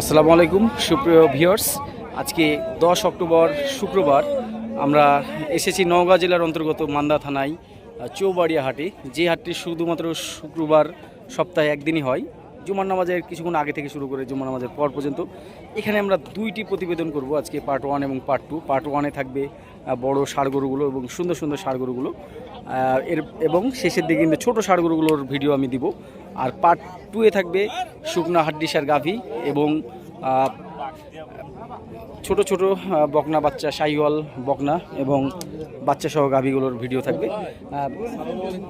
আসসালামু আলাইকুম, সুপ্রিয় ভিউয়ার্স। আজকে দশ অক্টোবর, শুক্রবার। আমরা এসেছি নওগাঁ জেলার অন্তর্গত মান্দা থানায় চৌবাড়িয়া হাটে যে হাটটি শুধুমাত্র শুক্রবার সপ্তাহে একদিনই হয়। জুমার নামাজের কিছুক্ষণ আগে থেকে শুরু করে জুমার নামাজের পর পর্যন্ত। এখানে আমরা দুইটি প্রতিবেদন করব আজকে পার্ট ওয়ান এবং পার্ট টু পার্ট ওয়ানে থাকবে বড় গরুগুলো এবং সুন্দর সুন্দর গরুগুলো এর এবং শেষের দিকে কিন্তু ছোটো গরুগুলোর ভিডিও আমি দিব। আর পার্ট টুয়ে থাকবে শুকনা হাড্ডিসার গাভী এবং ছোট ছোট বকনা বাচ্চা শাহিওয়াল বকনা এবং বাচ্চা সহ গাভীগুলোর ভিডিও থাকবে।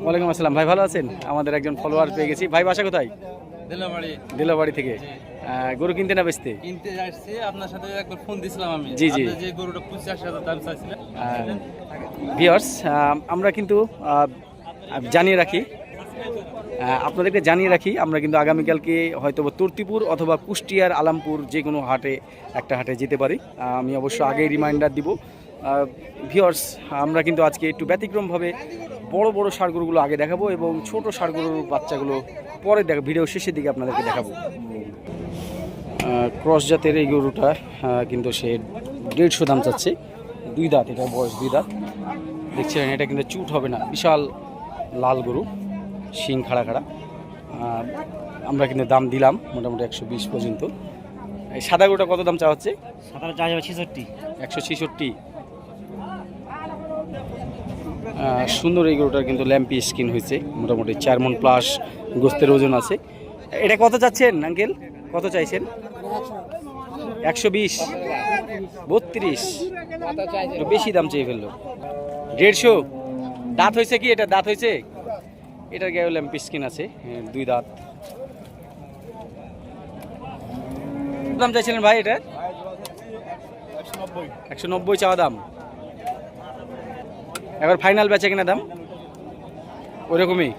ওয়ালাইকুম আসসালাম। ভাই ভালো আছেন? আমাদের একজন ফলোয়ার পেয়ে গেছি। ভাই বাসা কোথায়? দিলাবাড়ি। থেকে। গরু কিনতে না বেচতে? কিনতে আসছি আপনার সাথে একবার ফোন দিছিলাম আমি। জি, জি। যে গরুটা পঁচিশ হাজার দাম চাইছিলেন ভিওর্স আমরা কিন্তু জানিয়ে রাখি আপনাদেরকে জানিয়ে রাখি, আমরা কিন্তু আগামীকালকে হয়তো তুর্তিপুর অথবা কুষ্টিয়ার আলামপুর যে কোনো হাটে, একটা হাটে যেতে পারি। আমি অবশ্য আগেই রিমাইন্ডার দিব। ভিওর্স আমরা কিন্তু আজকে একটু ব্যতিক্রমভাবে বড় বড় সারগরুগুলো আগে দেখাবো এবং ছোট সারগরুর বাচ্চাগুলো পরে দেখ ভিডিও শেষের দিকে আপনাদেরকে দেখাবো। ক্রস জাতের এই গরুটা কিন্তু সে দেড়শো দাম চাচ্ছে। দুই দাঁত, এটা বয়স দুই দাঁত। দেখছিলেন, এটা কিন্তু চুট হবে না, বিশাল লাল গরু। শিং খাড়া খাড়া। আমরা কিন্তু দাম দিলাম মোটামুটি একশো বিশ পর্যন্ত। এই সাদা গরুটা কত দাম চাওয়া হচ্ছে? সাতারা চা যাবে ছেষট্টি। একশো ছেষট্টি। সুন্দর এই গরুটার কিন্তু ল্যাম্পি স্কিন হয়েছে মোটামুটি চার মন প্লাস গোস্তের ওজন আছে। এটা কত চাচ্ছেন আঙ্কেল? কত চাইছেন? একশো বিশ। বত্রিশ। বেশি দাম চেয়ে ফেলল। দেড়শো। দাঁত হয়েছে কি? এটা দাঁত হয়েছে? এটার গায়ে ল্যাম্পি স্কিন আছে দুই দাঁত। দাম চাইছিলেন ভাই এটা? একশো নব্বই। চাওয়া দাম। এবার ফাইনাল বেচে কিনা দাম? ওরকমই।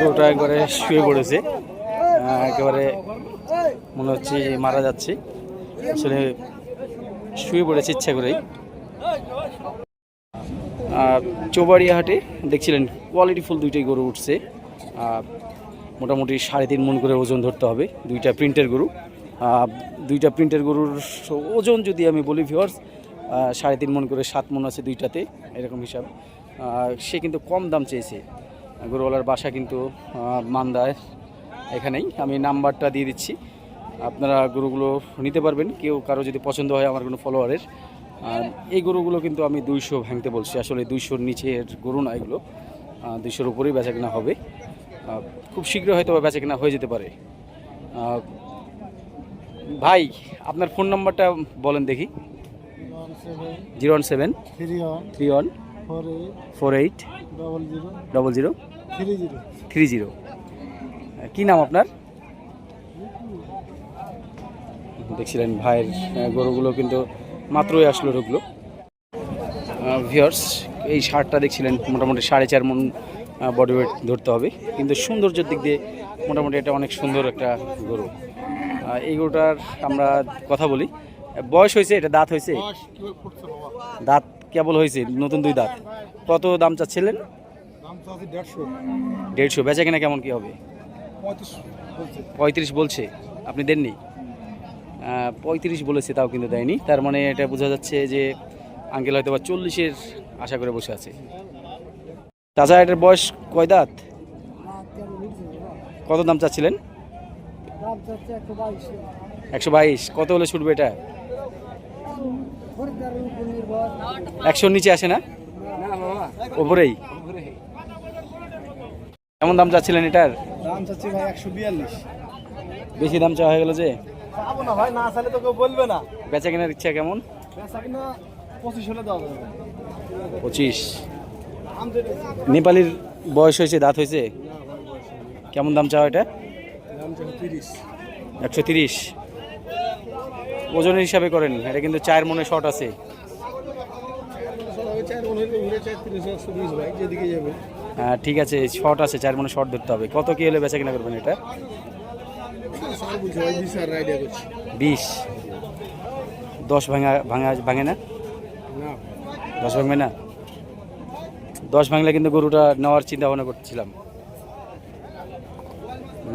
গরুটা একবারে শুয়ে পড়েছে একেবারে মনে হচ্ছে মারা যাচ্ছে। আসলে শুয়ে পড়েছে ইচ্ছা করেই। চৌবাড়িয়া হাটে দেখছিলেন কোয়ালিটি ফুল দুইটাই গরু উঠছে। মোটামুটি সাড়ে তিন মন করে ওজন ধরতে হবে, দুইটা প্রিন্টের গরু। দুইটা প্রিন্টের গরুর ওজন যদি আমি বলি ভিওর্স সাড়ে তিন মন করে সাত মন আছে দুইটাতে, এরকম হিসাব। সে কিন্তু কম দাম চেয়েছে। গরুওয়ালার বাসা কিন্তু মান্দায় এখানেই। আমি নাম্বারটা দিয়ে দিচ্ছি। আপনারা গরুগুলো নিতে পারবেন। কেউ কারও যদি পছন্দ হয়, আমার কোনো ফলোয়ারের আর এই গরুগুলো কিন্তু আমি দুইশো ভাঙতে বলছি। আসলে দুইশোর নিচের গরু না এগুলো। দুইশোর উপরেই বেচা কেনা হবে। খুব শীঘ্র হয়তো বেচা কেনা হয়ে যেতে পারে। ভাই, আপনার ফোন নাম্বারটা বলেন দেখি। Zero one seven three one four eight double zero three zero. কী নাম আপনার? দেখছিলেন ভাইয়ের গরুগুলো কিন্তু মাত্রই আসলো রোগলো ভিওর্স এই শার্টটা দেখছিলেন মোটামুটি সাড়ে চার মন বডি ওয়েট ধরতে হবে। কিন্তু সৌন্দর্যের দিক দিয়ে মোটামুটি এটা অনেক সুন্দর একটা গরু। এই গরুটার আমরা কথা বলি। বয়স হয়েছে এটা দাঁত হয়েছে? দাঁত কেবল হয়েছে নতুন দুই দাঁত। কত দাম চাচ্ছিলেন? দেড়শো। বেচা কিনা কেমন কি হবে? পঁয়ত্রিশ বলছে। আপনি দেননি? পঁয়ত্রিশ বলেছে তাও কিন্তু দেয়নি। তার মানে এটা বোঝা যাচ্ছে যে আঙ্কেল হয়তো বা চল্লিশের আশা করে বসে আছে। তাছাড়া এটার বয়স কয় দাঁত? কত দাম চাচ্ছিলেন? একশো বাইশ। কত হলে ছুটবে এটা? একশোর নিচে আসে না? ওপরেই? কেমন দাম চাচ্ছিলেন এটার? দাম চাচ্ছে ভাই একশো বিয়াল্লিশ। বেশি দাম চাওয়া হয়ে গেল যে? যাব না ভাই না চাইলে তো কেউ বলবে না। বেচা কেনার ইচ্ছা কেমন? বেচা কিনা পঁচিশ হলে দেওয়া যাবে। পঁচিশ। নেপালির বয়স হয়েছে দাঁত হয়েছে? কেমন দাম চাও এটা? একশো তিরিশ। ওজনের হিসাবে করেন এটা কিন্তু চায়ের মনে শর্ট আছে। হ্যাঁ, ঠিক আছে শর্ট আছে চার মনে শর্ট ধরতে হবে। কত কি হলে বেচা কিনা করবেন এটা? বিশ। দশ ভাঙা ভাঙা ভাঙে না? না। দশ ভাঙবে না? দশ ভাঙলে কিন্তু গরুটা নেওয়ার চিন্তা ভাবনা করছিলাম।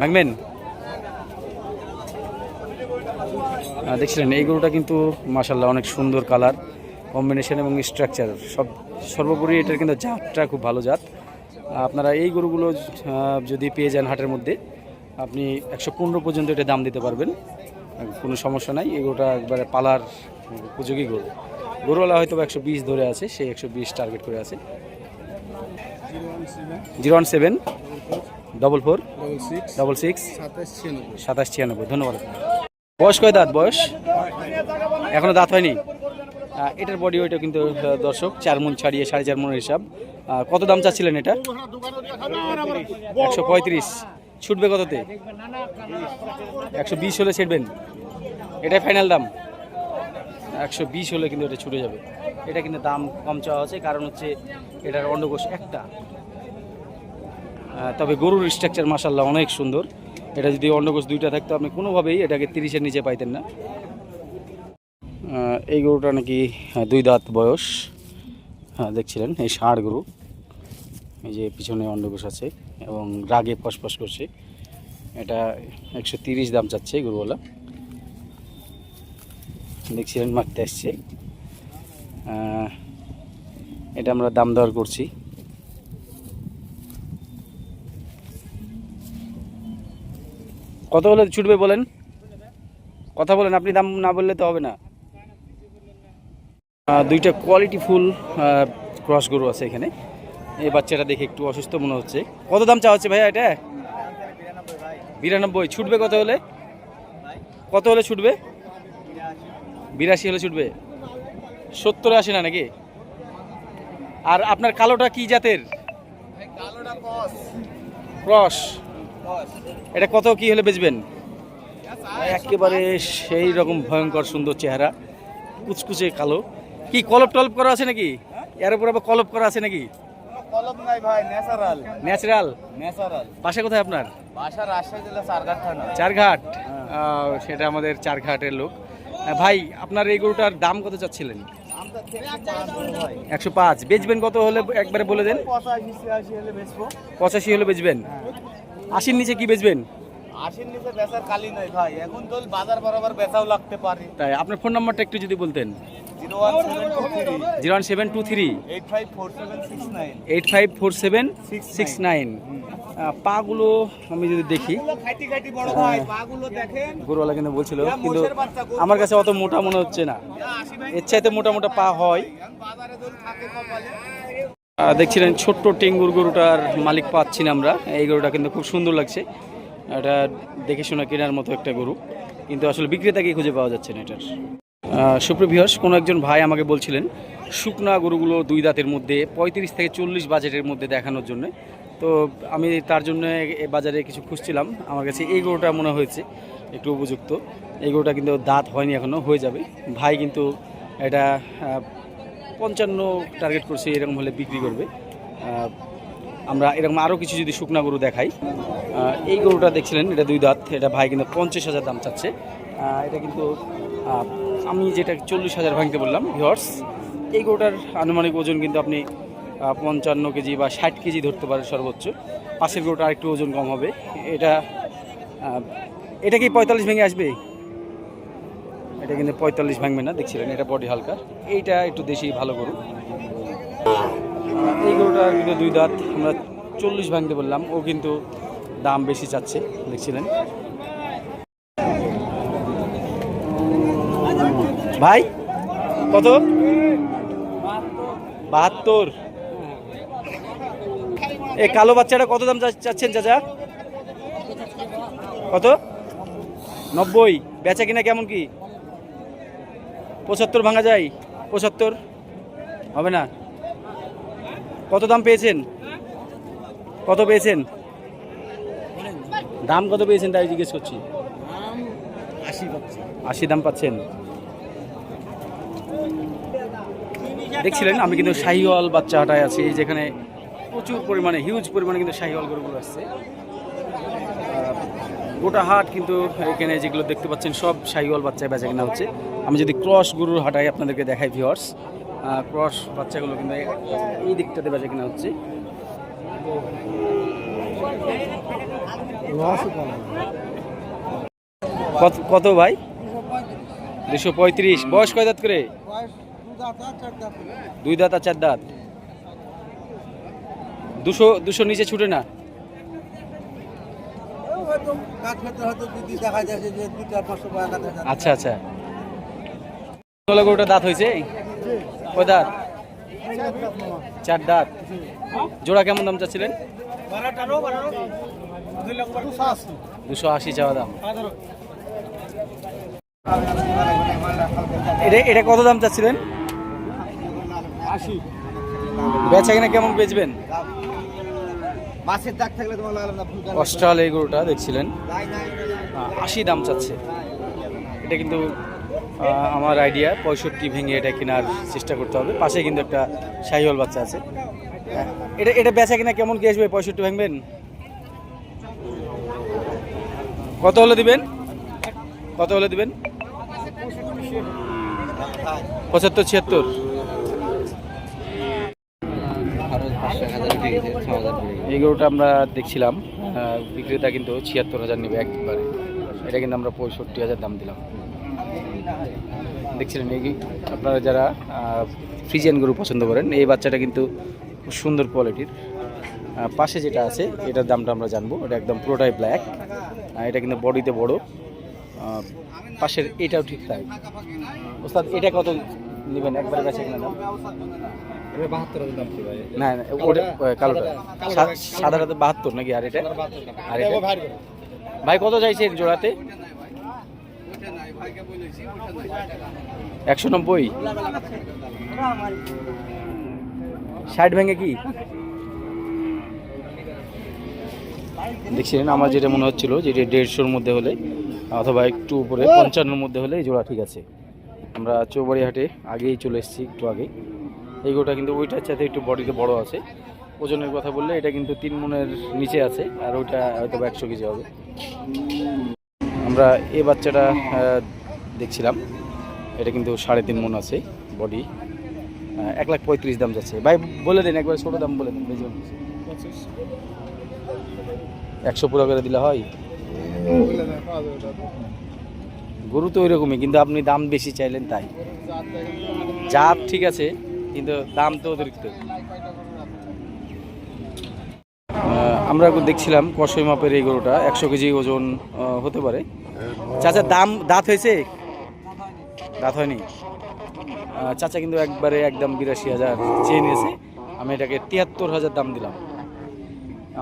ভাঙবেন? দেখছিলেন এই গরুটা কিন্তু মাসাল্লাহ অনেক সুন্দর কালার কম্বিনেশন এবং স্ট্রাকচার সব সর্বোপরি এটার কিন্তু জাতটা খুব ভালো জাত। আপনারা এই গরুগুলো যদি পেয়ে যান হাটের মধ্যে আপনি একশো পনেরো পর্যন্ত এটা দাম দিতে পারবেন। কোনো সমস্যা নাই, এই গরুটা একবারে পালার উপযোগী গরু। গরুওয়ালা হয়তো একশো বিশ ধরে আছে সে একশো বিশ টার্গেট করে আছে। Zero one seven, double four, double six, সাতাশ ছিয়ানব্বই। ধন্যবাদ। বয়স কয় দাঁত? বয়স? এখনও দাঁত হয়নি? এটার বডি ওইটা কিন্তু দর্শক, চার মন ছাড়িয়ে সাড়ে চার মনের হিসাব। কত দাম চাচ্ছিলেন এটা? একশো পঁয়ত্রিশ। ছুটবে কততে? একশো বিশ হলে ছেড়বেন। এটাই ফাইনাল দাম। একশো বিশ হলে কিন্তু এটা ছুটে যাবে। এটা কিন্তু দাম কম চাওয়া আছে, কারণ হচ্ছে এটার অন্ডকোষ একটা। তবে গরুর স্ট্রাকচার মাসাল্লাহ অনেক সুন্দর। এটা যদি অন্ডকোষ দুইটা থাকতো, আপনি কোনোভাবেই এটাকে তিরিশের নিচে পাইতেন না। এই গরুটা নাকি দুই দাঁত বয়স। হ্যাঁ দেখছিলেন, এই ষাঁড় গরু। এই যে পিছনে অন্ডকোষ আছে এবং রাগে ফসফস করছে। এটা একশো তিরিশ দাম চাচ্ছে গরুওয়ালা দেখছিলেন, মারতে আসছে। এটা আমরা দাম দর করছি। কত হলে ছুটবে বলেন। কথা বলেন, আপনি দাম না বললে তো হবে না। দুইটা কোয়ালিটি ফুল ক্রস গরু আছে এখানে। এই বাচ্চাটা দেখে একটু অসুস্থ মনে হচ্ছে। কত দাম চা হচ্ছে ভাইয়া এটা? বিরানব্বই। ছুটবে কত হলে? কত হলে ছুটবে? বিরাশি হলে ছুটবে। সত্তরে আসে না নাকি? আর আপনার কালোটা কি জাতের? ক্রস। এটা কত কি হলে বেচবেন? একেবারে সেই রকম ভয়ঙ্কর সুন্দর চেহারা। কুচকুচে কালো। কি কলপ টলপ করা আছে নাকি? এর উপর আবার কলপ করা আছে নাকি? কলম নাই ভাই ন্যাচারাল। ন্যাচারাল? ন্যাচারাল। পাশে কোথায় আপনার? বাসা রাজশাহী জেলা চারঘাট থানা। চারঘাট? সেটা আমাদের চারঘাটের লোক। ভাই আপনার এই গরুটার দাম কত চাচ্ছিলেন? একশো পাঁচ বেচবেন কত হলে একবারে বলে দেন? পঁচাশি হলে বেচবো। পঁচাশি হলে বেচবেন? আশির নিচে কি বেচবেন? আশির নিচে বেচার কালি নাই ভাই। এখন তো বাজার বরাবর বেচাও লাগতে পারে। তাই আপনার ফোন নাম্বারটা একটু যদি বলতেন। Zero one seven two three. Eight five four seven six nine. পাগুলো আমি যদি দেখি গরুওয়ালা কিন্তু বলছিল কিন্তু আমার কাছে অত মোটা মনে হচ্ছে না। এর চাইতে মোটা মোটা পা হয়। দেখছিলেন ছোট্ট টেঙ্গুর গরুটার মালিক পাচ্ছি না আমরা। এই গরুটা কিন্তু খুব সুন্দর লাগছে। এটা দেখে শোনা কেনার মতো একটা গরু। কিন্তু আসলে বিক্রেতাকে খুঁজে পাওয়া যাচ্ছে না এটার। সুপ্রভিয়স কোনো একজন ভাই আমাকে বলছিলেন, শুকনা গরুগুলো দুই দাঁতের মধ্যে, পঁয়ত্রিশ থেকে চল্লিশ বাজেটের মধ্যে দেখানোর জন্য। তো আমি তার জন্য বাজারে কিছু খুঁজছিলাম। আমার কাছে এই গরুটা মনে হয়েছে, একটু উপযুক্ত। এই গরুটা কিন্তু দাঁত হয়নি এখনও হয়ে যাবে। ভাই কিন্তু এটা পঞ্চান্ন টার্গেট করছে, এরকম হলে বিক্রি করবে। আমরা এরকম আরও কিছু যদি শুকনা গরু দেখাই এই গরুটা দেখছিলেন, এটা দুই দাঁত, এটা ভাই কিন্তু পঞ্চাশ হাজার দাম চাচ্ছে। এটা কিন্তু আমি যেটা চল্লিশ হাজার ভাঙতে বললাম ভিওর্স এই গরুটার আনুমানিক ওজন কিন্তু আপনি পঞ্চান্ন কেজি বা ষাট কেজি ধরতে পারেন সর্বোচ্চ। পাশের গরুটা আরেকটু ওজন কম হবে। এটা এটা কি পঁয়তাল্লিশ ভেঙে আসবে? এটা কিন্তু পঁয়তাল্লিশ ভাঙবে না, দেখছিলেন, এটা বডি হালকা। এইটা একটু দেশি ভালো গরু। এই গরুটা কিন্তু দুই দাঁত, আমরা চল্লিশ ভাঙতে বললাম, ও কিন্তু দাম বেশি চাচ্ছে, দেখছিলেন। ভাই? কত? বাহাত্তর। এ কালো বাচ্চাটা কত দাম চাচ্ছেন চাচা? কত? নব্বই। বেচা কিনা কেমন কি? পঁচাত্তর ভাঙা যায়। পঁচাত্তর? হবে না। কত দাম পেয়েছেন? কত পেয়েছেন? দাম কত পেয়েছেন তাই জিজ্ঞেস করছি। আশি দাম পাচ্ছেন। দেখছিলেন, আমি কিন্তু শাহিওয়াল বাচ্চা হাটায় আছি যেখানে প্রচুর পরিমাণে হিউজ পরিমাণে কিন্তু শাহিওয়াল গরুগুলো আসছে। গোটা হাট কিন্তু এখানে যেগুলো দেখতে পাচ্ছেন, সব শাহিওয়াল বাচ্চায় বেচা কেনা হচ্ছে। আমি যদি ক্রস গরুর হাটায় আপনাদেরকে দেখাই ভিওয়ার্স ক্রস বাচ্চাগুলো কিন্তু এই- দিকটাতে বেচা কেনা হচ্ছে। কত ভাই? দুশো পঁয়ত্রিশ। বয়স কয় দাঁত করে? দুই দাঁত আর চার দাঁত। দুশো দুশো নিচে ছুটে না? আচ্ছা আচ্ছা। গরুটা দাঁত হয়েছে? কয় দাঁত? চার দাঁত। জোড়া কেমন দাম চাচ্ছিলেন? দুশো আশি। চাওয়া দাম। এটা এটা কত দাম চাচ্ছিলেন? বেচা কিনা কেমন বেচবেন? মাছের দাগ থাকলে তোমার লাগলাম না ফুলকা অস্ট্রাল এই গরুটা দেখছিলেন। আশি দাম চাচ্ছে। এটা কিন্তু আমার আইডিয়া পঁয়ষট্টি ভেঙে এটা কেনার চেষ্টা করতে হবে। পাশে কিন্তু একটা শাহিওয়াল বাচ্চা আছে। এটা এটা বেচা কিনা কেমন কি আসবে? পঁয়ষট্টি ভাঙবেন? কত হলে দিবেন? কত হলে দিবেন? পঁচাত্তর, ছিয়াত্তর। এই গরুটা আমরা দেখছিলাম বিক্রেতা কিন্তু ছিয়াত্তর হাজার নেবে একবারে। এটা কিন্তু আমরা পঁয়ষট্টি হাজার দাম দিলাম। দেখছিলেন এই আপনারা যারা ফ্রিজিয়ান গরু পছন্দ করেন, এই বাচ্চাটা কিন্তু সুন্দর কোয়ালিটির। পাশে যেটা আছে, এটার দামটা আমরা জানব। এটা একদম পুরোটাই ব্ল্যাক এটা কিন্তু বডিতে বড়। পাশের এটাও ঠিক তাই। ওস্তাদ এটা কত নেবেন? একবারে বেচে কিনা দাম? না না ওটা কালোটা। সা- সাদাটা বাহাত্তর নাকি? আর এটা? আর এটা? ভাই কত চাইছেন জোড়াতে? একশো নব্বই? ষাট ভেঙে কি? দেখছিলেন আমার যেটা মনে হচ্ছিল যে এটা দেড়শোর মধ্যে হলে অথবা একটু উপরে পঞ্চান্নর মধ্যে হলে এই জোড়া ঠিক আছে। আমরা চৌবাড়ি হাটে আগেই চলে এসেছি একটু আগে এই গোটা কিন্তু ওইটার সাথে একটু বডিতে বড় আছে। ওজনের কথা বললে এটা কিন্তু তিন মনের নিচে আছে আর ওইটা হয়তো বা একশো কেজি হবে। আমরা এ বাচ্চাটা দেখছিলাম। এটা কিন্তু সাড়ে তিন মন আছে বডি। এক লাখ পঁয়ত্রিশ দাম যাচ্ছে। ভাই বলে দিন একবার ছোটো দাম বলে দিন বেশি একশো পুরো করে দিলে হয়? গরু তো ওইরকমই, কিন্তু আপনি দাম বেশি চাইলেন তাই। জাত ঠিক আছে, কিন্তু দাম তো অতিরিক্ত। আমরা দেখছিলাম কষই মাপের এই গরুটা, একশো কেজি ওজন হতে পারে। চাচা, দাম, দাঁত হয়েছে? দাঁত হয়নি? চাচা কিন্তু একবারে একদম বিরাশি হাজার চেয়ে নিয়েছে। আমি এটাকে তিয়াত্তর হাজার দাম দিলাম।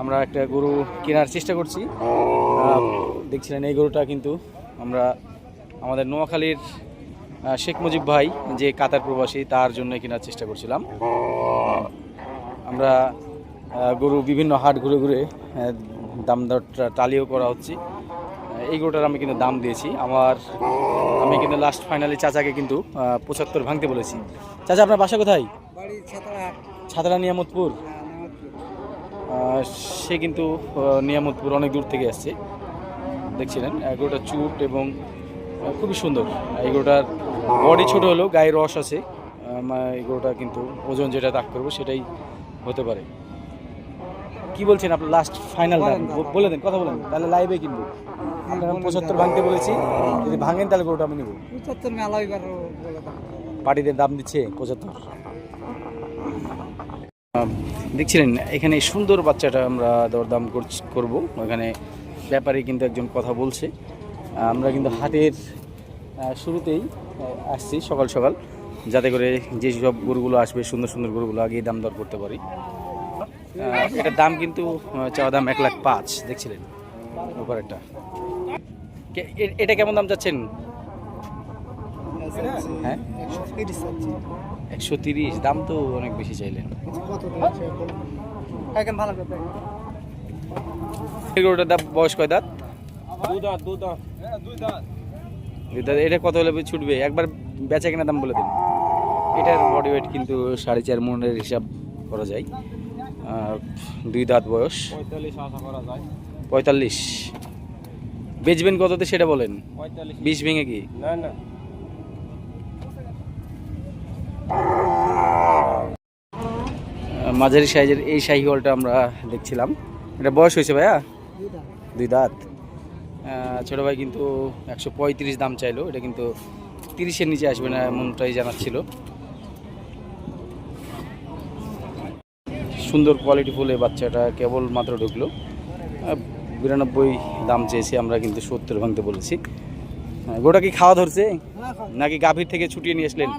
আমরা একটা গরু কেনার চেষ্টা করছি। দেখছিলেন এই গরুটা কিন্তু আমরা আমাদের নোয়াখালীর শেখ মুজিব ভাই যে কাতার প্রবাসী তার জন্য কেনার চেষ্টা করছিলাম। আমরা গরু বিভিন্ন হাট ঘুরে ঘুরে দাম দরটা টালিও করা হচ্ছে। এই গরুটার আমি কিন্তু দাম দিয়েছি। আমার আমি কিন্তু লাস্ট ফাইনালি চাচাকে কিন্তু পঁচাত্তর ভাঙতে বলেছি। চাচা আপনার বাসা কোথায়? ছাতরা নিয়ামতপুর। সে কিন্তু নিয়ামতপুর অনেক দূর থেকে আসছে। দেখছিলেন এগুলোটা চুট এবং খুবই সুন্দর। এগুলোটার বডি ছোট হলেও গায়ে রস আছে। এগুলোটা কিন্তু ওজন যেটা তাক করব সেটাই হতে পারে। কি বলছেন আপনার লাস্ট ফাইনাল বলে দেন কথা বলেন তাহলে লাইভে কিনবো। পঁচাত্তর ভাঙতে বলেছি। যদি ভাঙেন তাহলে গরুটা আমি নেব। পঁচাত্তর দাও। পার্টিদের দাম দিচ্ছে পঁচাত্তর। দেখছিলেন এখানে সুন্দর বাচ্চাটা আমরা দরদাম করব। ওখানে ব্যাপারে কিন্তু একজন কথা বলছে। আমরা কিন্তু হাটের শুরুতেই আসছি সকাল সকাল যাতে করে যে সব গরুগুলো আসবে সুন্দর সুন্দর গরুগুলো আগেই দাম দর করতে পারি। এটার দাম কিন্তু চাওয়া দাম এক লাখ পাঁচ দেখছিলেন? ওপর একটা। এটা কেমন দাম চাচ্ছেন? হ্যাঁ একশো তিরিশ দাম তো অনেক বেশি চাইলেন। এখন ভালো দাম বয়স কয় দাঁত? দুই দাঁত এটা কত হলে ছুটবে? একবার বেচা কেনা দাম বলে দিন। এটার বডি ওয়েট কিন্তু সাড়ে চার মনের হিসাব করা যায়। দুই দাঁত বয়স। পঁয়তাল্লিশ বেচবেন কততে সেটা বলেন? পঁয়তাল্লিশ। বিষ ভেঙে কি? না না। মাঝারি সাইজের এই শাহিওয়ালটা আমরা দেখছিলাম। এটা বয়স হয়েছে ভাইয়া? দুই দাঁত। ছোট ভাই কিন্তু একশো পঁয়ত্রিশ দাম চাইলো। এটা কিন্তু তিরিশের নিচে আসবে না এমনটাই জানাচ্ছিল। সুন্দর কোয়ালিটি ফুলে বাচ্চাটা কেবল মাত্র ঢুকলো। বিরানব্বই দাম চেয়েছি আমরা কিন্তু সত্তর ভাঙতে বলেছি। গোটা কি খাওয়া ধরছে? নাকি গাভীর থেকে ছুটিয়ে নিয়ে আসলেন?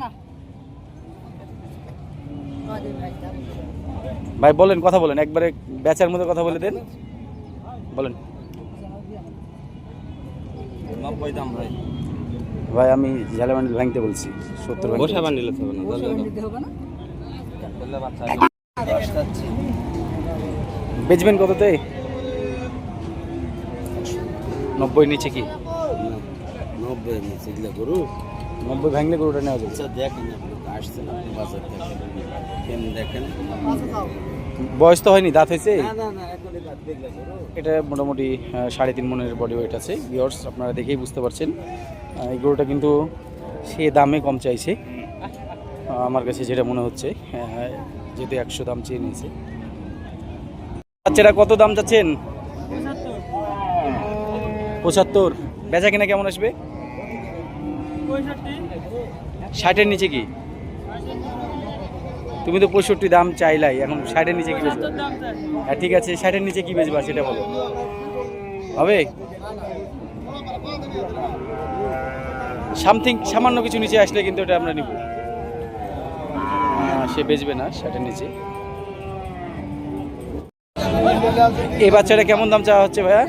ভাই বলেন কথা বলেন একবারে বেচার মধ্যে কথা বলে দেন। বলেন। ভাই। ভাই আমি ঝালামান্ডিল ভাঙতে বলছি সত্তর। বান্ডিলে হবে না বললে বাচ্চা বেচবেন কততে? নব্বই নিচে কি? নব্বই নিচে গরু। নব্বই ভাঙলে গরুটা নেওয়া যাবে। আচ্ছা দেখেন আসছেন আপনি বাজার দেখেন। বয়স তো হয়নি দাঁত হয়েছে? এটা দেখলে গরু এটা মোটামুটি সাড়ে তিন মনের বডি ওয়েট আছে। ভিওর্স আপনারা দেখেই বুঝতে পারছেন। এই গরুটা কিন্তু সে দামে কম চাইছে। আমার কাছে যেটা মনে হচ্ছে যেহেতু একশো দাম চেয়ে নিয়েছে। বাচ্চারা কত দাম চাচ্ছেন? পঁচাত্তর। বেচা কিনা কেমন আসবে? ষাটের নিচে কি? তুমি তো পঁয়ষট্টি দাম চাইলাই এখন ষাটের নিচে কি বেচবে? হ্যাঁ ঠিক আছে ষাটের নিচে কি বেচবা সেটা বলো। হবে? সামথিং সামান্য কিছু নিচে আসলে কিন্তু এটা আমরা নিব। সে বেচবে না ষাটের নিচে। এই বাচ্চাটা কেমন দাম চাওয়া হচ্ছে ভাইয়া?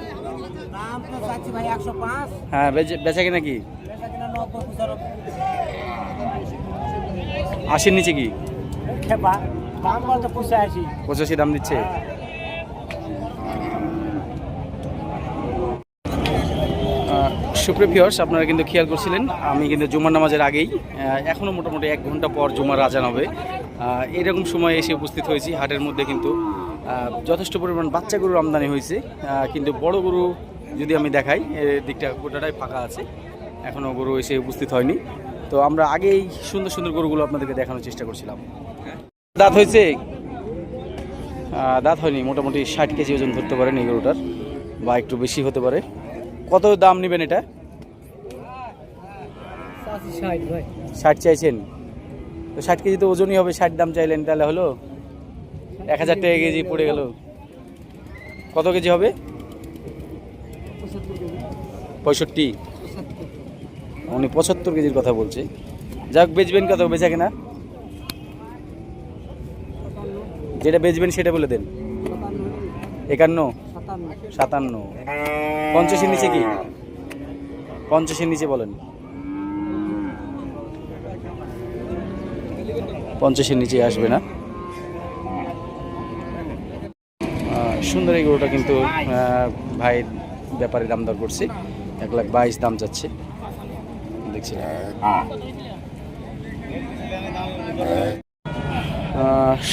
হ্যাঁ বেচে- কিনা কি? আশির নিচে কি? খেপা দাম পঁচাশি দাম দিচ্ছে। ভিউয়ার্স আপনারা কিন্তু খেয়াল করছিলেন আমি কিন্তু জুমার নামাজের আগেই এখনও মোটামুটি এক ঘণ্টা পর জুমার আজান হবে। এরকম সময় এসে উপস্থিত হয়েছি হাটের মধ্যে কিন্তু যথেষ্ট পরিমাণ বাচ্চা গরুর আমদানি হয়েছে কিন্তু বড় গরু যদি আমি দেখাই এর দিকটা গোটাটাই ফাঁকা আছে এখনও গরু এসে উপস্থিত হয়নি। তো আমরা আগেই সুন্দর সুন্দর গরুগুলো আপনাদেরকে দেখানোর চেষ্টা করছিলাম। দাঁত হয়েছে? দাঁত হয়নি মোটামুটি ষাট কেজি ওজন ধরতে পারেন এই গরুটার বা একটু বেশি হতে পারে। কত দাম নেবেন এটা? ষাট চাইছেন? তো ষাট কেজি তো ওজনই হবে ষাট দাম চাইলেন তাহলে হলো? এক হাজার টাকা কেজি পড়ে গেল। কত কেজি হবে? পঁয়ষট্টি। উনি পঁচাত্তর কেজির কথা বলছে। যাক বেচবেন কত বেচা কিনা? যেটা বেচবেন সেটা বলে দেন। একান্ন? সাতান্ন। পঞ্চাশের নিচে কি? পঞ্চাশের নিচে বলেন। পঞ্চাশের নিচে আসবে না। সুন্দর এই গরুটা কিন্তু আহ, ভাই ব্যাপারে দাম দর করছে। এক লাখ বাইশ দাম যাচ্ছে। দেখছি।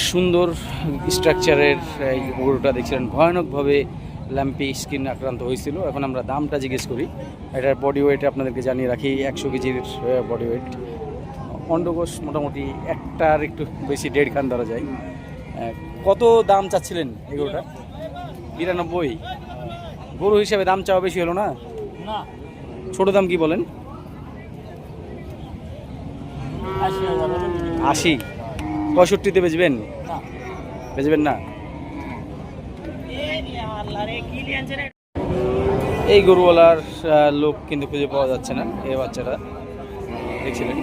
সুন্দর স্ট্রাকচারের এই গরুটা দেখছিলেন। ভয়ানকভাবে ল্যাম্পি স্কিন আক্রান্ত হয়েছিল। এখন আমরা দামটা জিজ্ঞেস করি। এটার বডি ওয়েট আপনাদেরকে জানিয়ে রাখি একশো কেজির বডি ওয়েট অন্ডকোষ মোটামুটি একটার একটু বেশি দেড় খান ধরা যায়। কত দাম চাচ্ছিলেন এই গরুটা? বিরানব্বই। গরু হিসেবে দাম চাওয়া বেশি হলো না? না। ছোট দাম কি বলেন? আশি। পঁয়ষট্টিতে বেচবেন? বেচবেন না? এই গরুওয়ালার লোক কিন্তু খুঁজে পাওয়া যাচ্ছে না, এই বাচ্চাটা। দেখছিলেন?